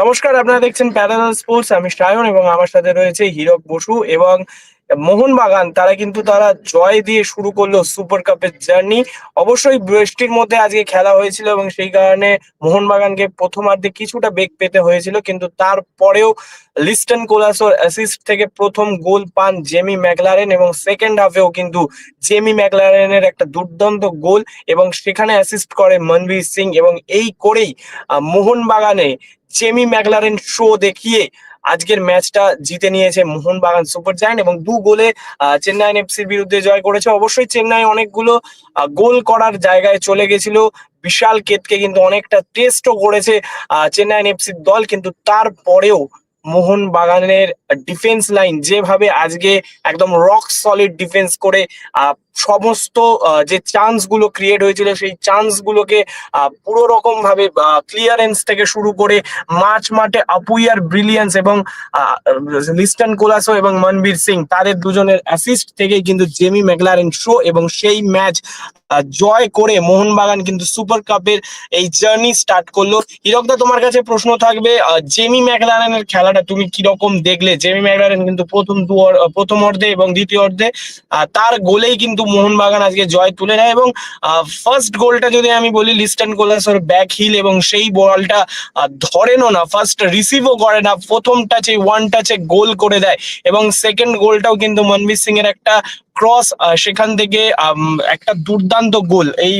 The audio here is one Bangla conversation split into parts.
নমস্কার, আপনারা দেখছেন প্যারালাল স্পোর্টস আমি সায়ন এবং আমার সাথে রয়েছে হীরক বসু এবং মোহনবাগান। তারা কিন্তু তারা জয় দিয়ে শুরু করল সুপার কাপের জার্নি অবশ্যই বৃষ্টির মধ্যে আজকে খেলা হয়েছিল এবং সেই কারণে মোহনবাগানকে প্রথমার্ধে কিছুটা বেগ পেতে হয়েছিল, কিন্তু তারপরেও লিস্টন কোলাসোর অ্যাসিস্ট থেকে প্রথম গোল পান জেমি ম্যাকলারেন এবং সেকেন্ড হাফেও কিন্তু জেমি ম্যাকলারেনের একটা দুর্দান্ত গোল এবং সেখানে অ্যাসিস্ট করে মনবীর সিং এবং এই করেই মোহনবাগানে জেমি ম্যাকলারেন শো দেখিয়ে আজকের ম্যাচটা জিতে নিয়েছে মোহনবাগান সুপার জায়ান্ট এবং দু গোলে আহ, চেন্নাইন এফসির বিরুদ্ধে জয় করেছে। অবশ্যই চেন্নাই অনেকগুলো গোল করার জায়গায় চলে গেছিল। বিশাল কেতকে কিন্তু অনেকটা টেস্টও করেছে আহ, চেন্নাইন এফসির দল। কিন্তু তারপরেও মোহনবাগানের ডিফেন্স লাইন যেভাবে আজকে একদম রক সলিড ডিফেন্স করে সমস্ত যে চান্সগুলো ক্রিয়েট হয়েছিল, সেই চান্স গুলোকে পুরো রকম ভাবে ক্লিয়ারেন্স থেকে শুরু করে মাঝ মাঠে আপুইয়ার ব্রিলিয়ান্স এবং লিস্টন কোলাসো এবং মনবীর সিং, তাদের দুজনের অ্যাসিস্ট থেকেই কিন্তু জেমি ম্যাকলারেন শো এবং সেই ম্যাচ জয় করে মোহনবাগান কিন্তু সুপার কাপের এই জার্নি স্টার্ট করল। হিরকদা তোমার কাছে প্রশ্ন থাকবে জেমি ম্যাকলারেনের খেলাটা তুমি কীরকম দেখলে? জেমি ম্যাকলারেন কিন্তু প্রথম দু প্রথম অর্ধে এবং দ্বিতীয় অর্ধে তার গোলেই কিন্তু মোহনবাগান আজকে জয় তুলে নেয় এবং ফার্স্ট গোলটা যদি আমি বলি, লিস্টন কোলাসোর ব্যাক হিল এবং সেই বলটা ধরেনও না ফার্স্ট রিসিভও করে না, প্রথম টাচে ওয়ান টাচে গোল করে দেয় এবং সেকেন্ড গোলটাও কিন্তু মনবীর সিং এর একটা ক্রস সেখান থেকে একটা দুর্দান্ত গোল এই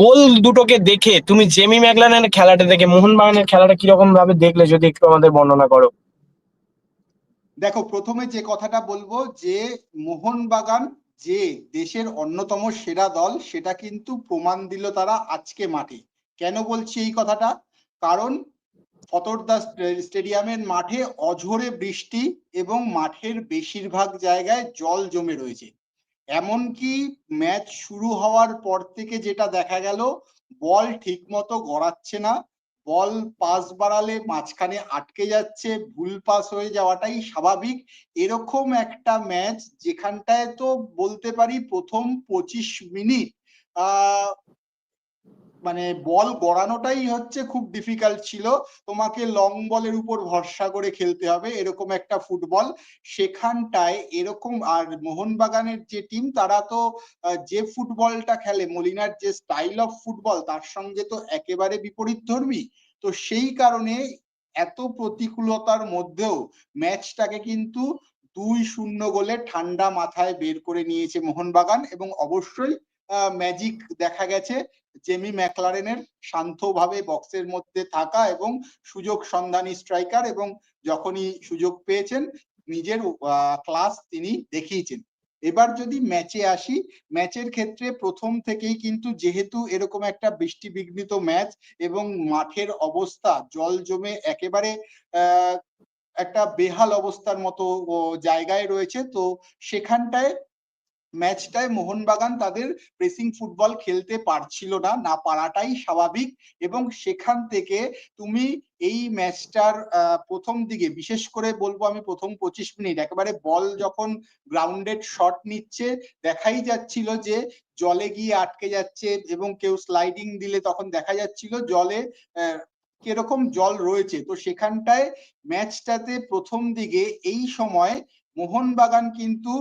গোল দুটোকে দেখে তুমি জেমি ম্যাকলানের খেলাটা দেখে, মোহনবাগানের খেলাটা কীরকম ভাবে দেখলে যদি একটু আমাদের বর্ণনা করো? দেখো, প্রথমে যে কথাটা বলব যে, মোহনবাগান যে দেশের অন্যতম সেরা দল, সেটা কিন্তু প্রমাণ দিল তারা আজকে মাঠে। কেন বলছি এই কথাটা? কারণ ফতর্দা স্টেডিয়ামের মাঠে অঝোরে বৃষ্টি এবং মাঠের বেশিরভাগ জায়গায় জল জমে রয়েছে। এমনকি ম্যাচ শুরু হওয়ার পর থেকে যেটা দেখা গেল, বল ঠিকমতো গড়াচ্ছে না। বল পাস বাড়ালে মাঝখানে আটকে যাচ্ছে, ভুল পাস হয়ে যাওয়াটাই স্বাভাবিক। এরকম একটা ম্যাচ যেখানটায় তো বলতে পারি প্রথম পঁচিশ মিনিট, আহ মানে বল গড়ানোটাই হচ্ছে খুব ডিফিকাল্ট ছিল। তোমাকে লং বলের উপর ভরসা করে খেলতে হবে, এরকম একটা ফুটবল সেখানটায় এরকম আর মোহনবাগানের যে টিম তারা তো যে ফুটবলটা খেলে, মলিনার যে স্টাইল অফ ফুটবল তার সঙ্গে তো একেবারে বিপরীত ধর্মী। তো সেই কারণে এত প্রতিকূলতার মধ্যেও ম্যাচটাকে কিন্তু দুই শূন্য গোলে ঠান্ডা মাথায় বের করে নিয়েছে মোহনবাগান এবং অবশ্যই ম্যাজিক দেখা গেছে। জেমি ম্যাকলারেনের শান্তভাবে বক্সের মধ্যে থাকা এবং সুযোগ সন্ধানী স্ট্রাইকার এবং যখনই সুযোগ পেয়েছেন, নিজের ক্লাস তিনি দেখিয়েছেন। এবার যদি ম্যাচে আসি ম্যাচের ক্ষেত্রে প্রথম থেকেই কিন্তু যেহেতু এরকম একটা বৃষ্টি বিঘ্নিত ম্যাচ এবং মাঠের অবস্থা, জল জমে একেবারে একটা বেহাল অবস্থার মতো জায়গায় রয়েছে, তো সেখানটায় ম্যাচটায় মোহনবাগান তাদের প্রেসিং ফুটবল খেলতে পারছিল না না পারাটাই স্বাভাবিক এবং সেখান থেকে তুমি এই ম্যাচটার প্রথম দিকে, বিশেষ করে বলব আমি প্রথম পঁচিশ মিনিট, একেবারে বল যখন গ্রাউন্ডেড শট নিচ্ছে, দেখাই যাচ্ছিল যে জলে গিয়ে আটকে যাচ্ছে এবং কেউ স্লাইডিং দিলে তখন দেখা যাচ্ছিল জলে কীরকম জল রয়েছে। তো সেখানটায় ম্যাচটাতে প্রথম দিকে এই সময় মোহনবাগান কিন্তু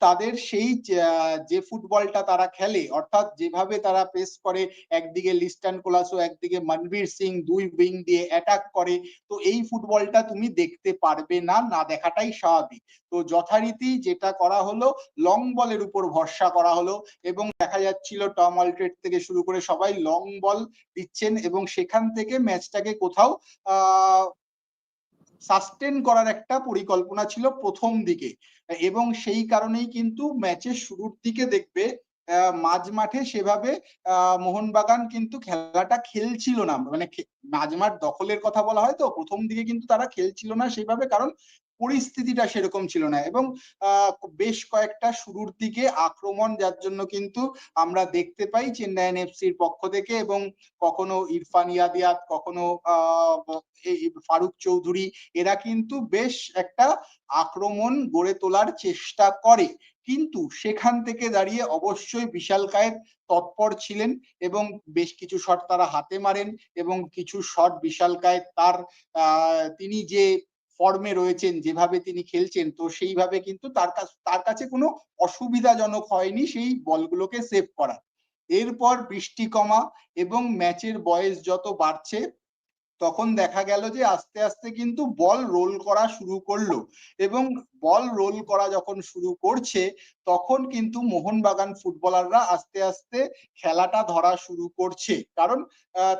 তাদের সেই যে- ফুটবলটা তারা খেলে, অর্থাৎ যেভাবে তারা প্রেস করে, একদিকে লিস্টান কোলাসো একদিকে মনবীর সিং দুই উইং দিয়ে অ্যাটাক করে, তো এই ফুটবলটা তুমি দেখতে পারবে না না দেখাটাই স্বাভাবিক। তো যথারীতি যেটা করা হলো লং বলের উপর ভরসা করা হলো এবং দেখা যাচ্ছিল টম অলট্রেট থেকে শুরু করে সবাই লং বল দিচ্ছেন এবং সেখান থেকে ম্যাচটাকে কোথাও সাস্টেন করার একটা পরিকল্পনা ছিল প্রথম দিকে। এবং সেই কারণেই কিন্তু ম্যাচের শুরুর দিকে দেখবে মাঝ মাঠে সেভাবে মোহনবাগান কিন্তু খেলাটা খেলছিল না। মানে মাঝ মাঠ দখলের কথা বলা হয় তো, প্রথম দিকে কিন্তু তারা খেলছিল না সেভাবে কারণ পরিস্থিতিটা সেরকম ছিল না এবং বেশ কয়েকটা শুরুর দিকে আক্রমণ যার জন্য কিন্তু আমরা দেখতে পাই চেন্নাইন এফসির পক্ষ থেকে এবং কখনো ইরফান ইয়াদিয়াত, কখনো ফারুক চৌধুরী, এরা কিন্তু বেশ একটা আক্রমণ গড়ে তোলার চেষ্টা করে। কিন্তু সেখান থেকে দাঁড়িয়ে অবশ্যই বিশাল কায়েত তৎপর ছিলেন এবং বেশ কিছু শট তারা হাতে মারেন এবং কিছু শট বিশাল কায়েত তার তিনি যে ফর্মে রয়েছেন, যেভাবে তিনি খেলছেন, তো সেইভাবে কিন্তু তার কাছে তার কাছে কোনো অসুবিধাজনক হয়নি সেই বলগুলোকে সেভ করা এরপর বৃষ্টি কমা এবং ম্যাচের বয়স যত বাড়ছে, তখন দেখা গেল যে আস্তে আস্তে কিন্তু বল রোল করা শুরু করল এবং বল রোল করা যখন শুরু করছে, তখন কিন্তু মোহনবাগান ফুটবলাররা আস্তে আস্তে খেলাটা ধরা শুরু করছে। কারণ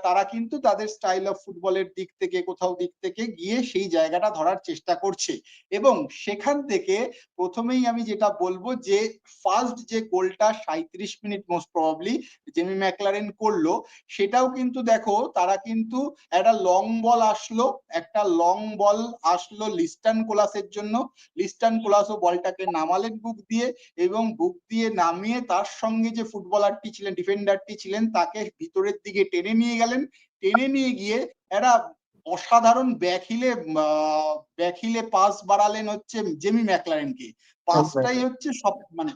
তারা কিন্তু তাদের স্টাইল অফ ফুটবলের দিক থেকে, কোথাও দিক থেকে গিয়ে সেই জায়গাটা ধরার চেষ্টা করছে। এবং সেখান থেকে প্রথমেই আমি যেটা বলব যে ফার্স্ট যে গোলটা সাঁইত্রিশ minute most probably Jamie Maclaren করল, সেটাও কিন্তু দেখো, তারা কিন্তু একটা লং বল আসলো, একটা লং বল আসলো লিস্টান কোলাসের জন্য। লিস্টান কোলাসো বলটাকে নামালেন বুক দিয়ে এবং বুক দিয়ে নামিয়ে তার সঙ্গে যে ফুটবলারটি ছিলেন ডিফেন্ডারটি ছিলেন তাকে ভিতরের দিকে টেনে নিয়ে গেলেন। টেনে নিয়ে গিয়ে একটা অসাধারণ ব্যাকহিলে ব্যাকহিলে পাস বাড়ালেন হচ্ছে জেমি ম্যাকলারেনকে। পাসটাই হচ্ছে সব মানে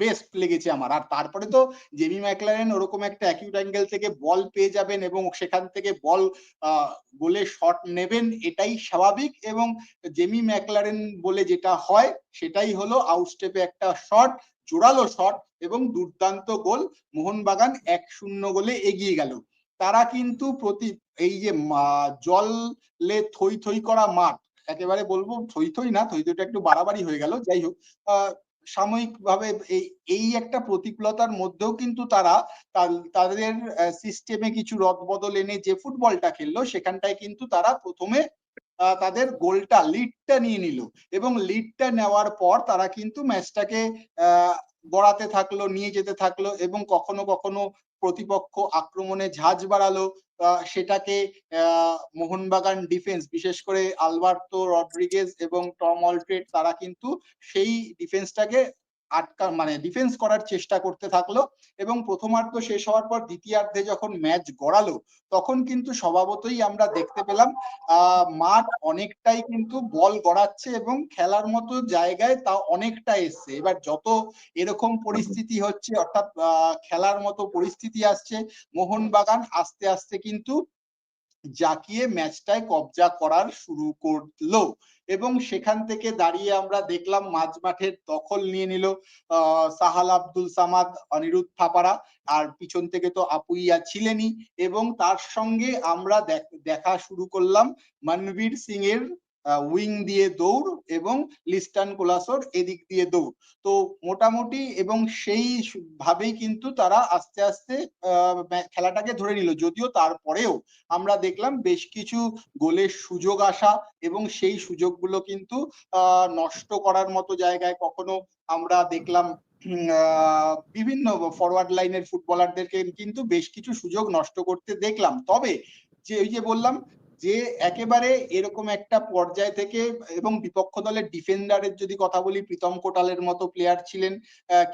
বেস্ট লেগেছে আমার। আর তারপরে তো জেমি ম্যাকলারেন ওরকম একটা অ্যাকিউট অ্যাঙ্গেল থেকে বল পেয়ে যাবেন এবং সেখান থেকে বল গোলে শট নেবেন, এটাই স্বাভাবিক এবং জেমি ম্যাকলারেন বলে যেটা হয়, সেটাই হলো আউটস্টেপে একটা শট জোরালো শট এবং দুর্দান্ত গোল। মোহনবাগান এক শূন্য গোলে এগিয়ে গেল। তারা কিন্তু প্রতি, এই যে জলে থই থই করা মাঠ, একেবারে বলব থই থই না, থই থইটা একটু বাড়াবাড়ি হয়ে গেল, যাই হোক সাময়িকভাবে এই এই একটা প্রতিকূলতার মধ্যেও কিন্তু তারা তাদের সিস্টেমে কিছু রদবদল এনে যে ফুটবলটা খেললো, সেখানটায় কিন্তু তারা প্রথমে তাদের গোলটা লিডটা নিয়ে নিল। এবং লিডটা নেওয়ার পর তারা কিন্তু ম্যাচটাকে গড়াতে থাকল, নিয়ে যেতে থাকল এবং কখনো কখনো প্রতিপক্ষ আক্রমণে ঝাঁজ বাড়ালো। সেটাকে মোহনবাগান ডিফেন্স বিশেষ করে আলবার্তো রড্রিগেজ এবং টম অলট্রেড তারা কিন্তু সেই ডিফেন্সটাকে আটকা মানে ডিফেন্স করার চেষ্টা করতে থাকল এবং প্রথমার্ধ শেষ হওয়ার পর দ্বিতীয়ার্ধে যখন ম্যাচ গড়ালো, তখন কিন্তু স্বভাবতই আমরা দেখতে পেলাম মাঠ অনেকটাই কিন্তু বল গড়াচ্ছে এবং খেলার মতো জায়গায় তা অনেকটা এসছে। এবার যত এরকম পরিস্থিতি হচ্ছে, অর্থাৎ খেলার মতো পরিস্থিতি আসছে, মোহনবাগান আস্তে আস্তে কিন্তু জাকিয়ে ম্যাচটায় কবজা করার শুরু করল। এবং সেখান থেকে দাঁড়িয়ে আমরা দেখলাম মাঝ মাঠের দখল নিয়ে নিল সাহাল আব্দুল সামাদ, অনিরুদ্ধ থাপারা আর পিছন থেকে তো আপুইয়া ছিলেনই। এবং তার সঙ্গে আমরা দেখা শুরু করলাম মনবীর সিং এর উইং দিয়ে দৌড় এবং লিস্টান কোলাসোর এদিক দিয়ে দৌড়। তো মোটামুটি এবং সেই ভাবেই কিন্তু তারা আস্তে আস্তে খেলাটাকে ধরে নিল। যদিও তারপরেও আমরা দেখলাম বেশ কিছু গোলের সুযোগ আসা এবং সেই সুযোগগুলো কিন্তু নষ্ট করার মতো জায়গায় কখনো আমরা দেখলাম বিভিন্ন ফরওয়ার্ড লাইনের ফুটবলারদেরকে কিন্তু বেশ কিছু সুযোগ নষ্ট করতে দেখলাম। তবে যে, ওই যে বললাম যে একেবারে এরকম একটা পর্যায় থেকে এবং বিপক্ষ দলের ডিফেন্ডারের যদি কথা বলি, প্রীতম কোটালের মতো প্লেয়ার ছিলেন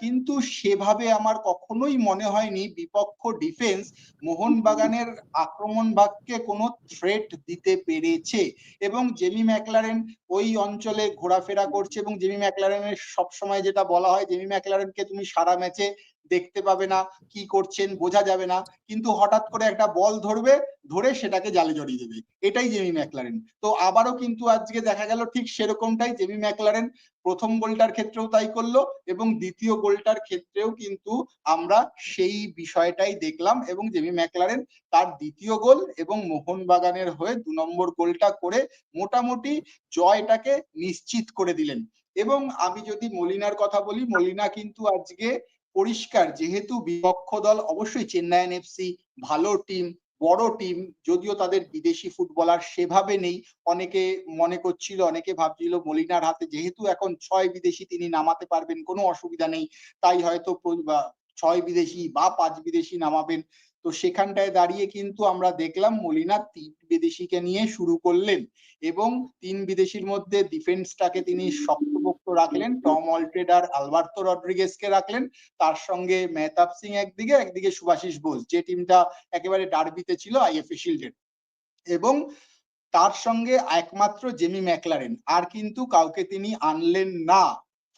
কিন্তু সেভাবে আমার কখনোই মনে হয়নি বিপক্ষ ডিফেন্স মোহনবাগানের আক্রমণ ভাগকে কোনো থ্রেট দিতে পেরেছে। এবং জেমি ম্যাকলারেন ওই অঞ্চলে ঘোরাফেরা করছে এবং জেমি ম্যাকলারেনের সবসময় যেটা বলা হয় জেমি ম্যাকলারেনকে তুমি সারা ম্যাচে দেখতে পাবে না, কি করছেন বোঝা যাবে না। কিন্তু হঠাৎ করে একটা বল ধরবে, ধরে সেটাকে জালে জড়িয়ে দেবে। এটাই জেমি ম্যাকলারেন। তো আবারও কিন্তু আজকে দেখা গেল ঠিক সেরকমটাই জেমি ম্যাকলারেন প্রথম গোলটার ক্ষেত্রেও তাই করল এবং দ্বিতীয় গোলটার ক্ষেত্রেও কিন্তু আমরা সেই বিষয়টাই দেখলাম এবং জেমি ম্যাকলারেন তার দ্বিতীয় গোল এবং মোহনবাগানের হয়ে দু নম্বর গোলটা করে মোটামুটি জয়টাকে নিশ্চিত করে দিলেন। এবং আমি যদি মলিনার কথা বলি, মলিনা কিন্তু আজকে পরিষ্কার, যেহেতু বিপক্ষ দল অবশ্যই চেন্নাই এফসি ভালো টিম বড় টিম যদিও তাদের বিদেশি ফুটবলার সেভাবে নেই। অনেকে মনে করছিল, অনেকে ভাবছিল মলিনার হাতে, যেহেতু এখন ছয় বিদেশি তিনি নামাতে পারবেন, কোনো অসুবিধা নেই। তাই হয়তো ছয় বিদেশি বা পাঁচ বিদেশি নামাবেন। তো সেখানটায় দাঁড়িয়ে কিন্তু আমরা দেখলাম মলিনা তিন বিদেশিকে নিয়ে শুরু করলেন এবং তিন বিদেশির মধ্যে ডিফেন্সটাকে তিনি শক্তপোক্ত রাখলেন টম অলট্রেড আর আলবার্তো রড্রিগেসকে রাখলেন তার সঙ্গে মেহতাব সিং একদিকে একদিকে সুভাশিস বোস যে টিমটা একেবারে ডার্বিতে ছিল আইএফএ শিল্ডের। এবং তার সঙ্গে একমাত্র জেমি ম্যাকলারেন আর কিন্তু কাউকে তিনি আনলেন না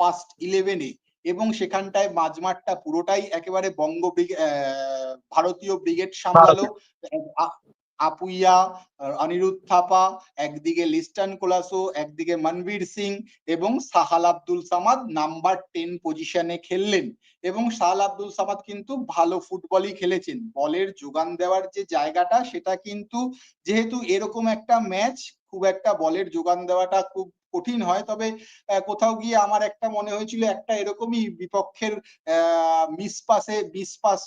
ফার্স্ট ইলেভেনে এবং সেখানটায় মাঝমাঠটা পুরোটাই একেবারে বঙ্গ ভারতীয় ব্রিগেড সামলালো। আপুইয়া অনিরুদ্ধ থাপা একদিকে লিস্টান কোলাসো একদিকে মনবীর সিং এবং সাহাল আব্দুল সামাদ নাম্বার টেন পজিশনে খেললেন। এবং সাহাল আব্দুল সামাদ কিন্তু ভালো ফুটবলই খেলেছেন। বলের যোগান দেওয়ার যে জায়গাটা সেটা কিন্তু যেহেতু এরকম একটা ম্যাচ খুব একটা বলের যোগান দেওয়াটা খুব কঠিন হয়। তবে কোথাও গিয়ে আমার একটা মনে হয়েছিল, একটা এরকমই বিপক্ষের মিস পাসে পাস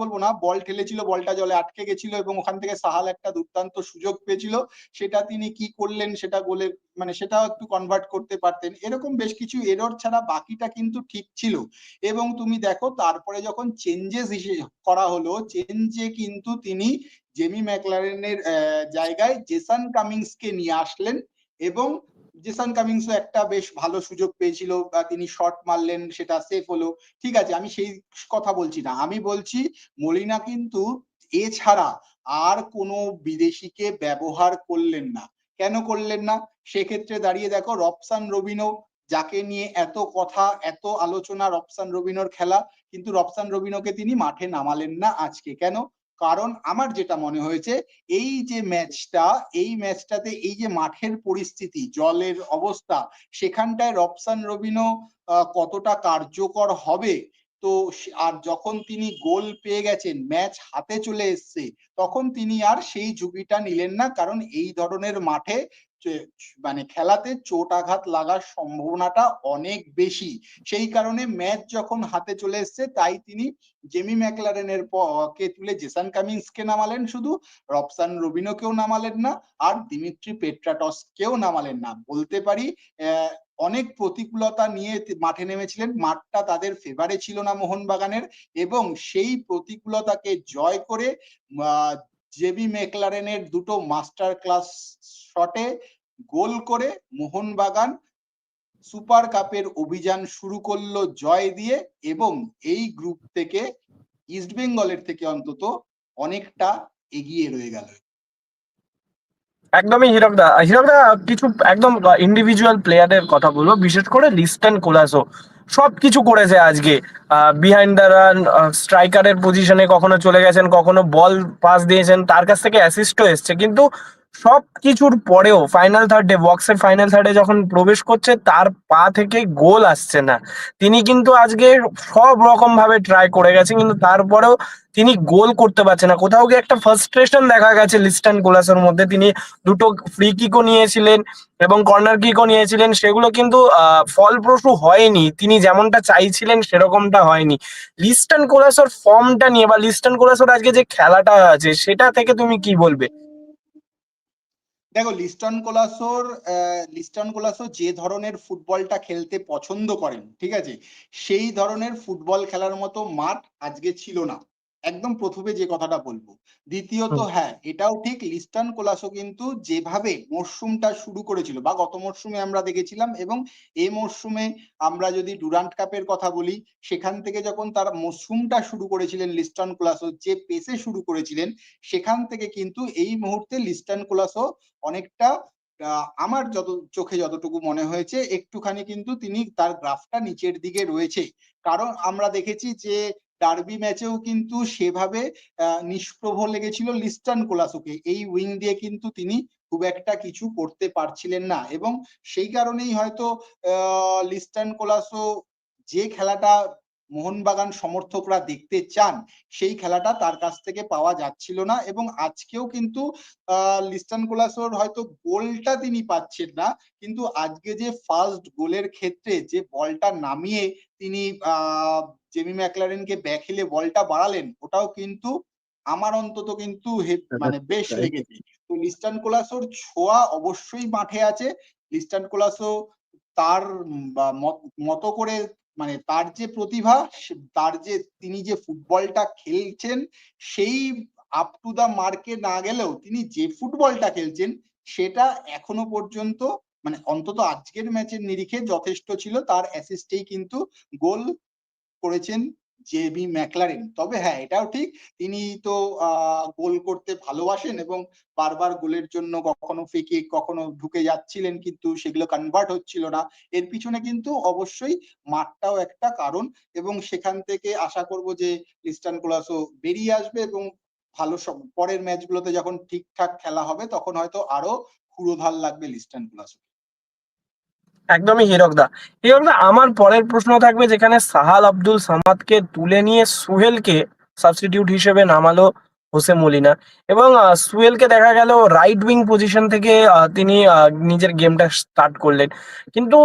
বলব না, বল ঠেলেছিল, বলটা জলে আটকে গেছিল এবং ওখান থেকে সাহাল একটা দুর্দান্ত সুযোগ পেয়েছিল। সেটা তিনি কি করলেন, সেটা গোলে মানে সেটাও একটু কনভার্ট করতে পারতেন। এরকম বেশ কিছু এরর ছাড়া বাকিটা কিন্তু ঠিক ছিল। এবং তুমি দেখো, তারপরে যখন চেঞ্জেস করা হলো চেঞ্জে কিন্তু তিনি জেমি ম্যাকলারেনের জায়গায় জেসান কামিংসকে নিয়ে আসলেন এবং জেসান কামিংসও একটা বেশ ভালো সুযোগ পেয়েছিল বা তিনি শট মারলেন, সেটা সেফ হলো। ঠিক আছে, আমি সেই কথা বলছি না। আমি বলছি, মলিনা কিন্তু এছাড়া আর কোনো বিদেশিকে ব্যবহার করলেন না। কেন করলেন না? সেক্ষেত্রে দাঁড়িয়ে দেখো রবসান রবিনো যাকে নিয়ে এত কথা, এত আলোচনা রবসান রবিনোর খেলা, কিন্তু রবসান রবিনোকে তিনি মাঠে নামালেন না আজকে। কেন? কারণ আমার যেটা মনে হয়েছে, এই যে ম্যাচটা, এই ম্যাচটাতে এই যে মাঠের পরিস্থিতি, জলের অবস্থা, সেখানটায় রবসান রবিনো কতটা কার্যকর হবে? তো আর যখন তিনি গোল পেয়ে গেছেন, ম্যাচ হাতে চলে এসছে, তখন তিনি আর সেই ঝুঁকিটা নিলেন না, কারণ এই ধরনের মাঠে মানে খেলাতে চোট আঘাত লাগার সম্ভাবনাটা অনেক বেশি। সেই কারণে ম্যাচ যখন হাতে চলে এসছে, তাই তিনি জেমি ম্যাকলারেনের কে তুলে জেসান কামিংসকে নামালেন শুধু রবসান রবিনোকেও নামালেন না, আর দিমিত্রি পেট্রাটসকেও নামালেন না। বলতে পারি অনেক প্রতিকূলতা নিয়ে মাঠে নেমেছিলেন। মাঠটা তাদের ফেভারে ছিল না মোহনবাগানের এবং সেই প্রতিকূলতাকে জয় করে জেবি মেকলারেনের দুটো মাস্টার ক্লাস শটে গোল করে মোহনবাগান সুপার কাপের অভিযান শুরু করল জয় দিয়ে এবং এই গ্রুপ থেকে ইস্ট বেঙ্গলের থেকে অন্তত অনেকটা এগিয়ে রয়ে গেল। একদমই হিরকদা হিরকদা কিছু একদম ইন্ডিভিজুয়াল প্লেয়ারের কথা বলব, বিশেষ করে লিস্টেন কোলাসো। সব কিছু করেছে আজকে। বিহাইন্ড দ্য রান স্ট্রাইকারের পজিশনে কখনো চলে গেছেন, কখনো বল পাস দিয়েছেন, তার কাছ থেকে অ্যাসিস্টও এসছে। কিন্তু সব কিছুর পরেও ফাইনাল থার্ডে বক্সের ফাইনাল থার্ডে যখন প্রবেশ করছে, তার পা থেকে গোল আসছে না। তিনি কিন্তু আজকে সব রকম ভাবে ট্রাই করে গেছে কিন্তু তারপরেও তিনি গোল করতে পারছে না। কোথাও গিয়ে একটা ফার্স্ট্রেশন দেখা গেছে লিস্টান কোলাসের মধ্যে। তিনি দুটো ফ্রি কিকও নিয়েছিলেন এবং কর্নার কিকও নিয়েছিলেন। সেগুলো কিন্তু ফলপ্রসূ হয়নি। তিনি যেমনটা চাইছিলেন, সেরকমটা হয়নি। লিস্টন কোলাসোর ফর্মটা নিয়ে বা লিস্টন কোলাসোর আজকে যে খেলাটা আছে, সেটা থেকে তুমি কি বলবে? দেখো, লিস্টন কোলাসোর লিস্টন কোলাসো যে ধরনের ফুটবলটা খেলতে পছন্দ করেন, ঠিক আছে? সেই ধরনের ফুটবল খেলার মতো মাঠ আজকে ছিল না। একদম প্রথমে যে কথাটা বলব। দ্বিতীয়ত হ্যাঁ এটাও ঠিক লিস্টন কোলাসো কিন্তু যেভাবে মরশুমটা শুরু করেছিল বা গত মরশুমে আমরা দেখেছিলাম এবং এই মরশুমে আমরা যদি ডুরান্ট কাপের কথা বলি সেখান থেকে যখন তার মরশুমটা শুরু করেছিলেন লিস্টন কোলাসো যে পেসে শুরু করেছিলেন সেখান থেকে কিন্তু এই মুহূর্তে লিস্টন কোলাসো অনেকটা আহ, আমার যত চোখে যতটুকু মনে হয়েছে একটুখানি কিন্তু তিনি তার গ্রাফটা নিচের দিকে রয়েছে। কারণ আমরা দেখেছি যে ডার্বি ম্যাচেও কিন্তু সেভাবে নিষ্প্রভ লেগেছিল লিস্টার্ন কোলাসুকে। এই উইং দিয়ে কিন্তু তিনি খুব একটা কিছু করতে পারছিলেন না এবং সেই কারণেই হয়তো আহ, লিস্টার্ন কোলাসো যে খেলাটা মোহনবাগান সমর্থকরা দেখতে চান সেই খেলাটা তার কাছ থেকে পাওয়া যাচ্ছিল না এবং আজকেও কিন্তু আহ, লিস্টন কোলাসোর হয়তো গোলটা তিনি পাচ্ছেন না কিন্তু আজকে যে ফার্স্ট গোলের ক্ষেত্রে যে বলটা নামিয়ে তিনি আহ জেমি ম্যাকলারেনকে ব্যাক হিলে বলটা বাড়ালেন ওটাও কিন্তু আমার অন্তত কিন্তু মানে বেশ লেগেছে। তো লিস্টন কোলাসোর ছোঁয়া অবশ্যই মাঠে আছে লিস্টন কোলাসো তার মতো করে মানে তার যে প্রতিভা তার যে তিনি যে ফুটবলটা খেলছেন, সেই আপ টু দা মার্কে না গেলেও তিনি যে ফুটবলটা খেলছেন, সেটা এখনও পর্যন্ত মানে অন্তত আজকের ম্যাচের নিরিখে যথেষ্ট ছিল। তার অ্যাসিস্টেই কিন্তু গোল করেছেন জেবি ম্যাকলারেন। তবে হ্যাঁ এটাও ঠিক, তিনি তো গোল করতে ভালোবাসেন এবং বারবার গোলের জন্য কখনো ফেকে কখনো ঢুকে যাচ্ছিলেন কিন্তু সেগুলো কনভার্ট হচ্ছিল না। এর পিছনে কিন্তু অবশ্যই মাঠটাও একটা কারণ এবং সেখান থেকে আশা করব যে ক্রিস্টান কোলাসো বেরিয়ে আসবে এবং ভালো পরের ম্যাচগুলোতে যখন ঠিকঠাক খেলা হবে তখন হয়তো আরও ক্ষুরোধার লাগবে লিস্টান কোলাসো একদমই হিরকদা হিরকদা আমার পরের প্রশ্ন থাকবে যেখানে সাহাল আব্দুল সামাদকে তুলে নিয়ে সুহেলকে সাবস্টিটিউট হিসেবে নামালো হোসে মলিনা। এবং আহ, সুহেলকে দেখা গেল রাইট উইং পজিশন থেকে তিনি নিজের গেমটা স্টার্ট করলেন। কিন্তু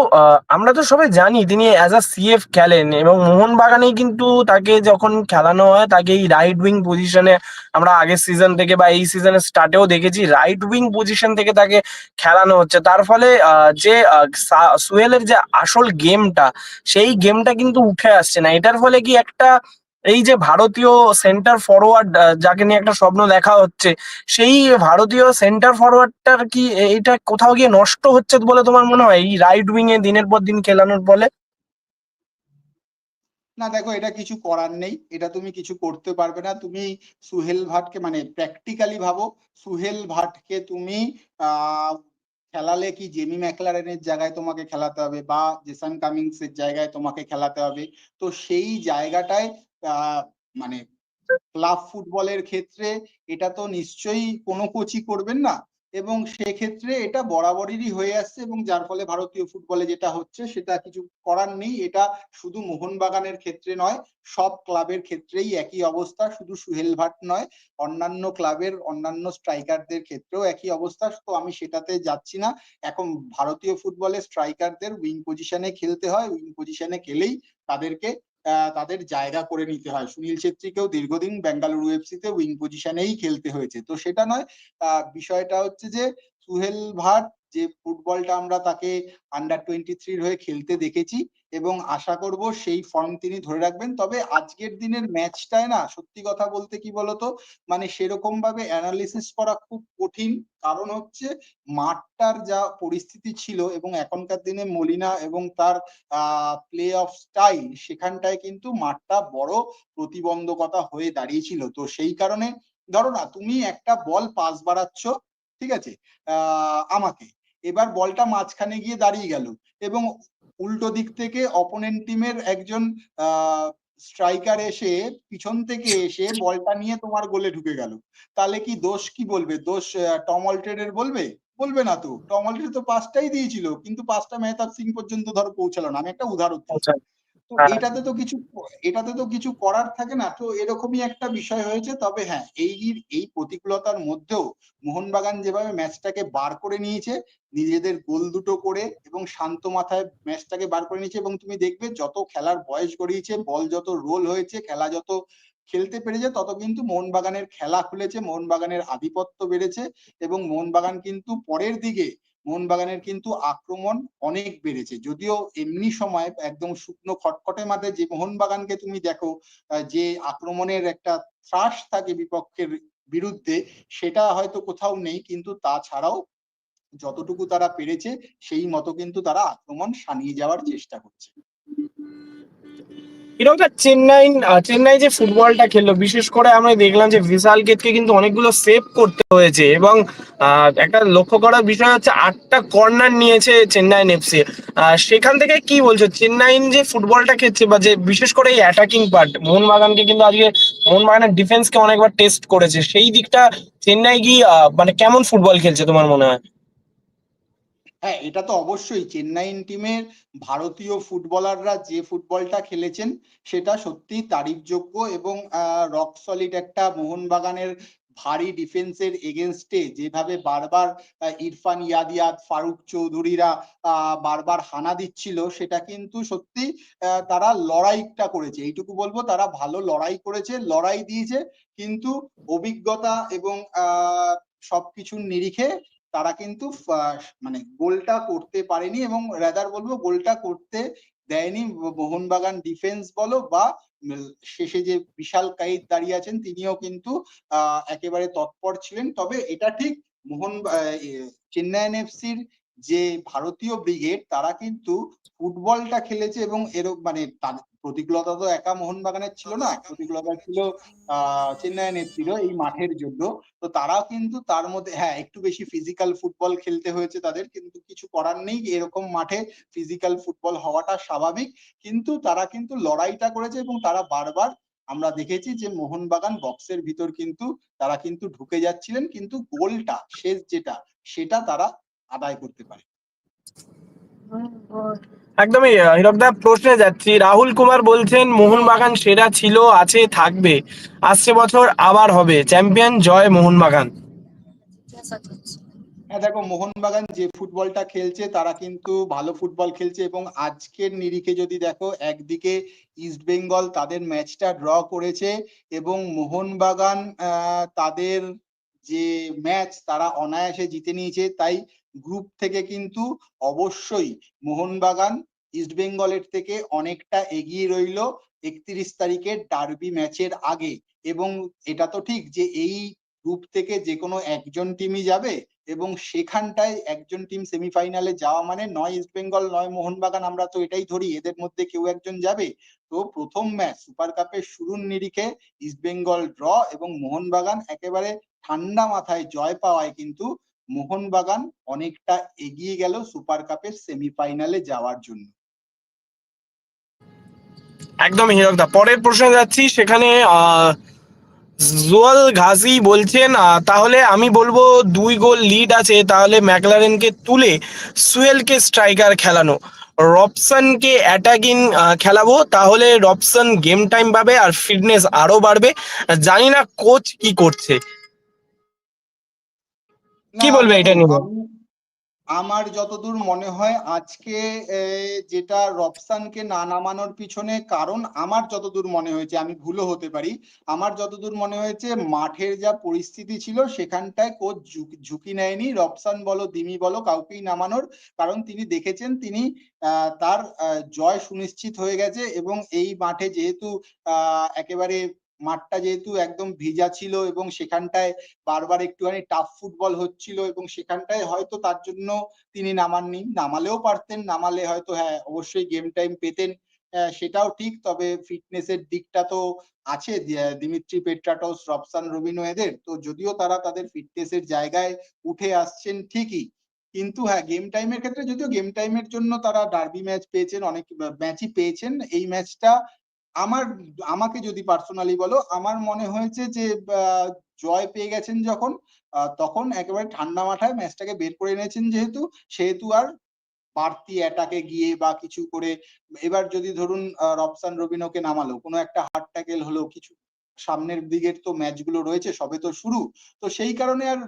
আমরা তো সবাই জানি তিনি অ্যাজ আ সিএফ খেলেন এবং মোহনবাগানেই কিন্তু তাকে যখন খেলানো হয় তাকে এই রাইট উইং পজিশনে আমরা আগের সিজন থেকে বা এই সিজনের স্টার্টেও দেখেছি রাইট উইং পজিশন থেকে তাকে খেলানো হচ্ছে। তার ফলে যে সুয়েলের যে আসল গেমটা সেই গেমটা কিন্তু উঠে আসছে না। এটার ফলে কি একটা এই যে ভারতীয় সেন্টার ফরওয়ার্ড যাকে নিয়ে একটা স্বপ্ন দেখা হচ্ছে, সেই ভারতীয় সেন্টার ফরওয়ার্ডটার কি এটা কোথাও গিয়ে নষ্ট হচ্ছে বলে তোমার মনে হয়? এই রাইট উইং এ দিনের পর দিন খেলানোর ফলে? না, দেখো, এটা কিছু করার নেই। এটা তুমি কিছু করতে পারবে না। তুমি সুহেল ভাটকে মানে প্র্যাকটিক্যালি ভাবো, সুহেল ভাটকে তুমি খেলালে কি জেমি ম্যাকলারেনের জায়গায় তোমাকে খেলাতে হবে বা জেসন কামিংস এর জায়গায় তোমাকে খেলাতে হবে? তো সেই জায়গাটায় মানে ক্লাব ফুটবলের ক্ষেত্রে এটা তো নিশ্চয়ই কোনো কোচই করবেন না। এবং সেক্ষেত্রে এটা বরাবরেরই হয়ে আসছে এবং যার ফলে ভারতীয় ফুটবলে যেটা হচ্ছে সেটা কিছু করার নেই। এটা শুধু মোহনবাগানের ক্ষেত্রে নয়, সব ক্লাবের ক্ষেত্রেই একই অবস্থা। শুধু সুহেল ভাট নয়, অন্যান্য ক্লাবের অন্যান্য স্ট্রাইকারদের ক্ষেত্রেও একই অবস্থা। তো আমি সেটাতে যাচ্ছি না। এখন ভারতীয় ফুটবলে স্ট্রাইকারদের উইং পজিশনে খেলতে হয়। উইং পজিশনে খেলেই তাদেরকে তাদের জায়গা করে নিতে হয়। সুনীল ছেত্রীকেও দীর্ঘদিন বেঙ্গালুরু এফসিতে উইং পজিশনেই খেলতে হয়েছে। তো সেটা নয় বিষয়টা হচ্ছে যে সুহেল ভাট, যে ফুটবলটা আমরা তাকে আন্ডার টোয়েন্টি থ্রির হয়ে খেলতে দেখেছি এবং আশা করব সেই ফর্ম তিনি ধরে রাখবেন। তবে আজকের দিনের ম্যাচটায় না, সত্যি কথা বলতে কি বলতো? মানে সেরকম ভাবে অ্যানালিসিস করা খুব কঠিন। কারণ হচ্ছে মাঠটার যা পরিস্থিতি ছিল এবং এখনকার দিনে মলিনা এবং তার প্লে অফ স্টাইল সেখানটায় কিন্তু মাঠটা বড় প্রতিবন্ধকতা হয়ে দাঁড়িয়েছিল। তো সেই কারণে ধরো না, তুমি একটা বল পাস বাড়াচ্ছ ঠিক আছে? আমাকে। এবার বলটা মাঝখানে গিয়ে দাঁড়িয়ে গেল এবং উল্টো দিক থেকে অপোনেন্ট টিমের একজন স্ট্রাইকার এসে পিছন থেকে এসে বলটা নিয়ে তোমার গোলে ঢুকে গেল। তাহলে কি দোষ কি বলবে? দোষ টম অল্ট্রেডের বলবে? বলবে না তো। টম অল্ট্রেড তো পাঁচটাই দিয়েছিল, কিন্তু পাঁচটা মেহতাব সিং পর্যন্ত ধরো পৌঁছালো না। আমি একটা উদাহরণ। তো হ্যাঁ। এটাতে তো কিছু এটাতে তো কিছু করার থাকে না তো এরকমই একটা বিষয় হয়েছে তবে হ্যাঁ এই এই প্রতিকূলতার মধ্যেও মোহনবাগান যেভাবে ম্যাচটাকে বার করে নিয়েছে নিজেদের গোল দুটো করে এবং শান্ত মাথায় ম্যাচটাকে বার করে নিয়েছে এবং তুমি দেখবে যত খেলার বয়স গড়িয়েছে বল যত রোল হয়েছে খেলা যত খেলতে পেরেছে তত কিন্তু মোহনবাগানের খেলা খুলেছে মোহনবাগানের আধিপত্য বেড়েছে এবং মোহনবাগান কিন্তু পরের দিকে মোহনবাগানের কিন্তু আক্রমণ অনেক বেড়েছে। যদিও এমনি সময় একদম শুকনো খটখটে মাঠে যে মোহনবাগানকে তুমি দেখো যে আক্রমণের একটা ত্রাস থাকে বিপক্ষের বিরুদ্ধে, সেটা হয়তো কোথাও নেই, কিন্তু তাছাড়াও যতটুকু তারা পেরেছে, সেই মতো কিন্তু তারা আক্রমণ সানিয়ে যাওয়ার চেষ্টা করছে। এরকম চেন্নাই আহ, চেন্নাই যে ফুটবলটা খেললো বিশেষ করে আমরা দেখলাম যে ভিশাল কেতকে কিন্তু অনেকগুলো সেভ করতে হয়েছে এবং একটা লক্ষ্য করার বিষয় হচ্ছে আটটা কর্নার নিয়েছে চেন্নাই এফসি সেখান থেকে কি বলছো? চেন্নাই যে ফুটবলটা খেলছে বা যে বিশেষ করে এই অ্যাটাকিং পার্ট মোহনবাগানকে কিন্তু আজকে মোহনবাগানের ডিফেন্সকে অনেকবার টেস্ট করেছে। সেই দিকটা চেন্নাই গিয়ে মানে কেমন ফুটবল খেলছে তোমার মনে হয়? হ্যাঁ এটা তো অবশ্যই। চেন্নাইন টিমের ভারতীয় ফুটবলাররা যে ফুটবলটা খেলেছেন, সেটা সত্যি তারিফযোগ্য এবং রক সলিড একটা মোহনবাগানের ভারী ডিফেন্সের এগেনস্টে যেভাবে বারবার ইরফান ইয়াদিয়াত ফারুক চৌধুরীরা বারবার হানা দিচ্ছিল, সেটা কিন্তু সত্যি তারা লড়াইটা করেছে। এইটুকু বলব, তারা ভালো লড়াই করেছে, লড়াই দিয়েছে, কিন্তু অভিজ্ঞতা এবং সবকিছুর নিরিখে তারা কিন্তু মানে গোলটা করতে পারেনি এবং রাদার বলব গোলটা করতে দেয়নি। মোহনবাগান ডিফেন্স বলো বা শেষে যে বিশাল কাইত দাঁড়িয়ে আছেন, তিনিও কিন্তু একেবারে তৎপর ছিলেন। তবে এটা ঠিক মোহন চেন্নাইন এফসির যে ভারতীয় ব্রিগেড, তারা কিন্তু ফুটবলটা খেলেছে এবং এরকম মানে প্রতিকূলতা তো একা মোহনবাগানের ছিল না, প্রতিকূলতা ছিল চেন্নাইন এফসির এই মাঠের জন্য। তো তারাও কিন্তু তার মধ্যে হ্যাঁ একটু বেশি ফিজিক্যাল ফুটবল খেলতে হয়েছে তাদের, কিন্তু কিছু করার নেই। এরকম মাঠে ফিজিক্যাল ফুটবল হওয়াটা স্বাভাবিক। কিন্তু তারা কিন্তু লড়াইটা করেছে এবং তারা বারবার আমরা দেখেছি যে মোহনবাগান বক্সের ভিতর কিন্তু তারা কিন্তু ঢুকে যাচ্ছিলেন, কিন্তু গোলটা শেষ যেটা, সেটা তারা আদায় করতে পারে। একদমই হীরকদা প্রশ্নে যাচ্ছি। রাহুল কুমার বলছেন, মোহনবাগান সেরা ছিল, আছে, থাকবে। আসছে বছর আবার হবে। চ্যাম্পিয়ন জয় মোহনবাগান। হ্যাঁ দেখো, মোহনবাগান যে ফুটবলটা খেলছে, তারা কিন্তু ভালো ফুটবল খেলছে এবং আজকের নিরিখে যদি দেখো, একদিকে ইস্ট বেঙ্গল তাদের ম্যাচটা ড্র করেছে এবং মোহনবাগান তাদের যে ম্যাচ, তারা অনায়াসে জিতে নিয়েছে। তাই গ্রুপ থেকে কিন্তু অবশ্যই মোহনবাগান ইস্ট বেঙ্গলের থেকে অনেকটা এগিয়ে রইল একত্রিশ তারিখের ডার্বি ম্যাচের আগে। এবং এটা তো ঠিক যে এই গ্রুপ থেকে যে কোনো একজন টিমই যাবে এবং সেখানটায় একজন টিম সেমিফাইনালে যাওয়া মানে নয় ইস্ট বেঙ্গল নয় মোহনবাগান, আমরা তো এটাই ধরি, এদের মধ্যে কেউ একজন যাবে। তো প্রথম ম্যাচ সুপার কাপের শুরুর নিরিখে ইস্ট বেঙ্গল ড্র এবং মোহনবাগান একেবারে ঠান্ডা মাথায় জয় পাওয়ায় কিন্তু মোহনবাগান অনেকটা এগিয়ে গেল সুপার কাপের সেমিফাইনালে যাওয়ার জন্য। একদম হীরকদা পরের প্রশ্নে যাচ্ছি, সেখানে জুয়াল ঘাসি বলছেন তাহলে আমি বলব দুই গোল লিড আছে, তাহলে ম্যাকলারেনকে তুলে সুয়েলকে স্ট্রাইকার খেলানো। রবসনকে অ্যাটাকিং খেলাবো, তাহলে রবসন গেম টাইম পাবে আর ফিটনেস আরও বাড়বে। জানি না কোচ কি করছে। কি বলবে এটা নিয়ে? আমার যতদূর মনে হয় আজকে যেটা রবসানকে না নামানোর পিছনে কারণ আমার যতদূর মনে হয়েছে আমি ভুলও হতে পারি আমার যতদূর মনে হয়েছে মাঠের যা পরিস্থিতি ছিল সেখানটায় কোচ ঝুঁকি নেয়নি রবসান বলো দিমি বলো কাউকেই নামানোর কারণ তিনি দেখেছেন তিনি আহ, তার জয় সুনিশ্চিত হয়ে গেছে এবং এই মাঠে যেহেতু আহ, একেবারে মাঠটা যেহেতু একদম ভিজা ছিল এবং সেখানটায় বারবার একটুখানি টাফ ফুটবল হচ্ছিল এবং সেখানটায় হয়তো তার জন্য তিনি নামাননি। নামালেও পারতেন, নামালে হয়তো হ্যাঁ অবশ্যই গেম টাইম পেতেন। সেটাও ঠিক, তবে ফিটনেসের দিকটা তো আছে দিমিত্রি পেট্রাটস রবসান রবিনো এদের। তো যদিও তারা তাদের ফিটনেসের জায়গায় উঠে আসছেন ঠিকই, কিন্তু হ্যাঁ গেম টাইমের ক্ষেত্রে যদিও গেম টাইমের জন্য তারা ডার্বি ম্যাচ পেয়েছেন, অনেক ম্যাচই পেয়েছেন, এই ম্যাচটা আমার, আমাকে যদি পার্সোনালি বলো, আমার মনে হয়েছে যে জয় পেয়ে গেছেন যখন তখন একেবারে ঠান্ডা মাথায় ম্যাচটাকে বের করে এনেছেন যেহেতু, সেহেতু আর বাড়তি অ্যাটাকে গিয়ে বা কিছু করে, এবার যদি ধরুন রবসান রবিনোকে নামালো, কোনো একটা হার্ট ট্যাকেল হলো, কিছু সামনের দিকের তো ম্যাচগুলো রয়েছে, সবে তো শুরু, তো সেই কারণে আর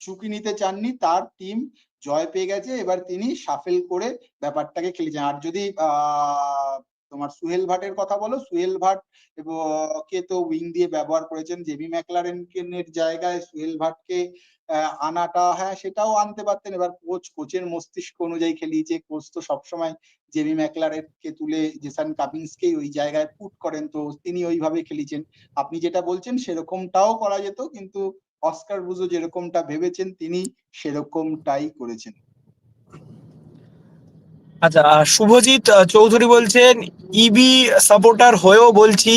ঝুঁকি নিতে চাননি, তার টিম জয় পেয়ে গেছে, এবার তিনি সাফেল করে ব্যাপারটাকে খেলেছেন, আর যদি তোমার সুহেল ভাটের কথা বলো। সুহেল ভাট কে তো উইং দিয়ে ব্যবহার করেছেন। জেমি ম্যাকলারেনের জায়গায় সুহেল ভাটকে আনাটা হ্যাঁ সেটাও আনতে পারতেন। এবার কোচ, কোচের মস্তিষ্ক অনুযায়ী খেলিয়েছে। কোচ তো সবসময় জেমি ম্যাকলারেনকে তুলে জেসান কামিন্সকেই ওই জায়গায় পুট করেন। তো তিনি ওইভাবে খেলিয়েছেন। আপনি যেটা বলছেন সেরকমটাও করা যেত, কিন্তু অস্কার বুজো যেরকমটা ভেবেছেন, তিনি সেরকমটাই করেছেন। আচ্ছা শুভজিৎ চৌধুরী বলছেন ইবি সাপোর্টার হয়েও বলছি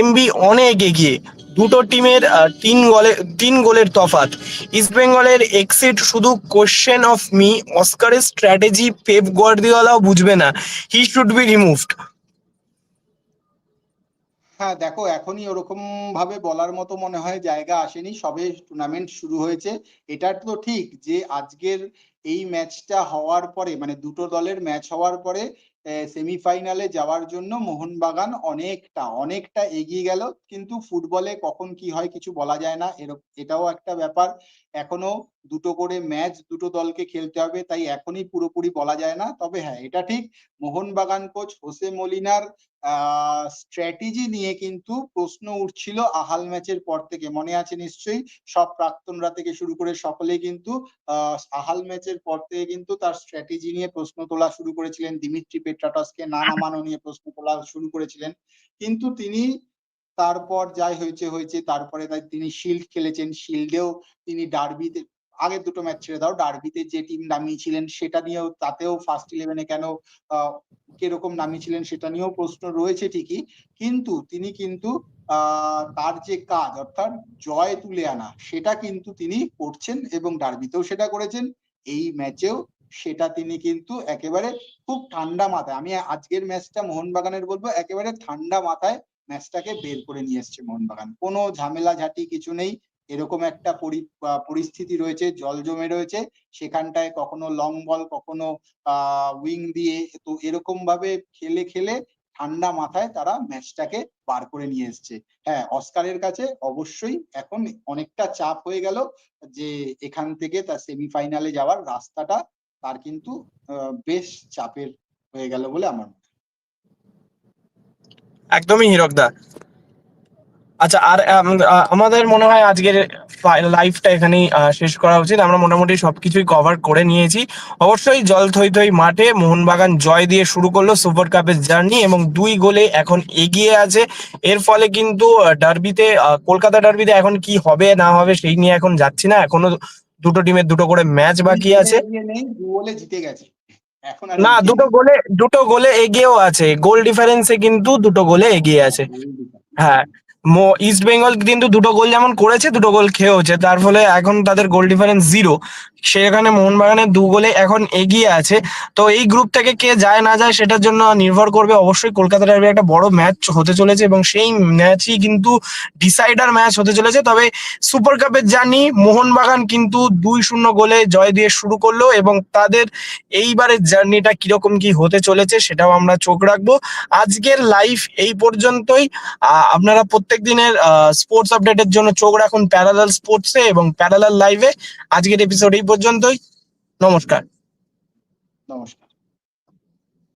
এমবি অনেক এগিয়ে। দুটো টিমের তিন গোলে, তিন গোলের তফাত ইস্ট বেঙ্গলের এক্সিট শুধু কোশ্চেন অফ মি অস্কারের স্ট্র্যাটেজি পেপ গোয়ার্দিওয়ালাও বুঝবে না। হি শুড বি রিমুভড হ্যাঁ দেখো, এখনই ওরকম ভাবে বলার মতো মনে হয়, জায়গা আসেনি, সবে টুর্নামেন্ট শুরু হয়েছে। এটা তো ঠিক যে আজকের এই ম্যাচটা হওয়ার পরে মানে দুটো দলের ম্যাচ হওয়ার পরে সেমিফাইনালে যাওয়ার জন্য মোহনবাগান অনেকটা অনেকটা এগিয়ে গেল। কিন্তু ফুটবলে কখন কি হয় কিছু বলা যায় না। এরকম এটাও একটা ব্যাপার। এখনও দুটো করে ম্যাচ দুটো দলকে খেলতে হবে তাই এখনই পুরোপুরি বলা যায় না। তবে হ্যাঁ এটা ঠিক মোহনবাগান কোচ হোসে মলিনার স্ট্র্যাটেজি নিয়ে কিন্তু প্রশ্ন উঠছিল আহাল ম্যাচের পর থেকে। মনে আছে নিশ্চয়ই? সব প্রাক্তনরা থেকে শুরু করে সকলেই কিন্তু আহ, আহাল ম্যাচের পর থেকে কিন্তু তার স্ট্র্যাটেজি নিয়ে প্রশ্ন তোলা শুরু করেছিলেন। দিমিত্রি পেট্রাটাসকে না নামানো নিয়ে প্রশ্ন তোলা শুরু করেছিলেন। কিন্তু তিনি তারপর যাই হয়েছে হয়েছে তারপরে তাই তিনি শিল্ড খেলেছেন। শিল্ডেও তিনি ডার্বিতে আগের দুটো ম্যাচ ছেড়ে দাও। ডার্বিতে যে টিম নামিয়েছিলেন সেটা নিয়েও, তাতেও ফার্স্ট ইলেভেনে কেন কীরকম নামিয়েছিলেন সেটা নিয়েও প্রশ্ন রয়েছে ঠিকই। কিন্তু তিনি কিন্তু তার যে কাজ, অর্থাৎ জয় তুলে আনা, সেটা কিন্তু তিনি করছেন এবং ডার্বিতেও সেটা করেছেন। এই ম্যাচেও সেটা তিনি কিন্তু একেবারে খুব ঠান্ডা মাথায়, আমি আজকের ম্যাচটা মোহনবাগানের বলব, একেবারে ঠান্ডা মাথায় ম্যাচটাকে বের করে নিয়ে এসছে মোহনবাগান। কোনো ঝামেলা ঝাঁটি কিছু নেই। এরকম একটা পরিস্থিতি রয়েছে, জল জমে রয়েছে, সেখানটায় কখনো লং বল কখনো উইং দিয়ে, তো এরকম ভাবে খেলে খেলে ঠান্ডা মাথায় তারা ম্যাচটাকে বার করে নিয়ে এসছে হ্যাঁ অস্কারের কাছে অবশ্যই এখন অনেকটা চাপ হয়ে গেল যে এখান থেকে তার সেমিফাইনালে যাওয়ার রাস্তাটা তার কিন্তু বেশ চাপের হয়ে গেল বলে আমার মনে হয়। একদমই হীরকদা আচ্ছা আর আমাদের মনে হয় আজকের লাইভটা এখানেই শেষ করা উচিত। আমরা মোটামুটি সবকিছুই কভার করে নিয়েছি। অবশ্যই জল থই থই মাঠে মোহনবাগান জয় দিয়ে শুরু করল সুপার কাপের জার্নি এবং দুই গোলে এখন এগিয়ে আছে। এর ফলে কিন্তু ডার্বিতে কলকাতা ডার্বিতে এখন কি হবে, না হবে সেই নিয়ে এখন যাচ্ছি না। এখনও দুটো টিমের দুটো করে ম্যাচ বাকি আছে। না, দুটো গোলে দুটো গোলে এগিয়েও আছে। গোল ডিফারেন্সে কিন্তু দুটো গোলে এগিয়ে আছে। হ্যাঁ। ইস্ট বেঙ্গল কিন্তু দুটো গোল যেমন করেছে, দুটো গোল খেয়েওছে। তার ফলে এখন তাদের গোল ডিফারেন্স জিরো সেখানে মোহনবাগানের দু গোলে এখন এগিয়ে আছে। তো এই গ্রুপ থেকে কে যায়, না যায়, সেটার জন্য নির্ভর করবে অবশ্যই কলকাতা ডার্বি একটা বড় ম্যাচ হতে চলেছে এবং সেই ম্যাচই কিন্তু ডিসাইডার ম্যাচ হতে চলেছে। তবে সুপার কাপের জার্নি মোহনবাগান কিন্তু দুই শূন্য গোলে জয় দিয়ে শুরু করল এবং তাদের এইবারের জার্নিটা কীরকম কি হতে চলেছে সেটাও আমরা চোখ রাখব। আজকের লাইভ এই পর্যন্তই। আপনারা আপনারা প্রত্যেক দিনের স্পোর্টস আপডেটের জন্য চোখ রাখুন প্যারালাল স্পোর্টসে এবং প্যারালাল লাইভে আজকের এপিসোড এই পর্যন্তই। নমস্কার। নমস্কার।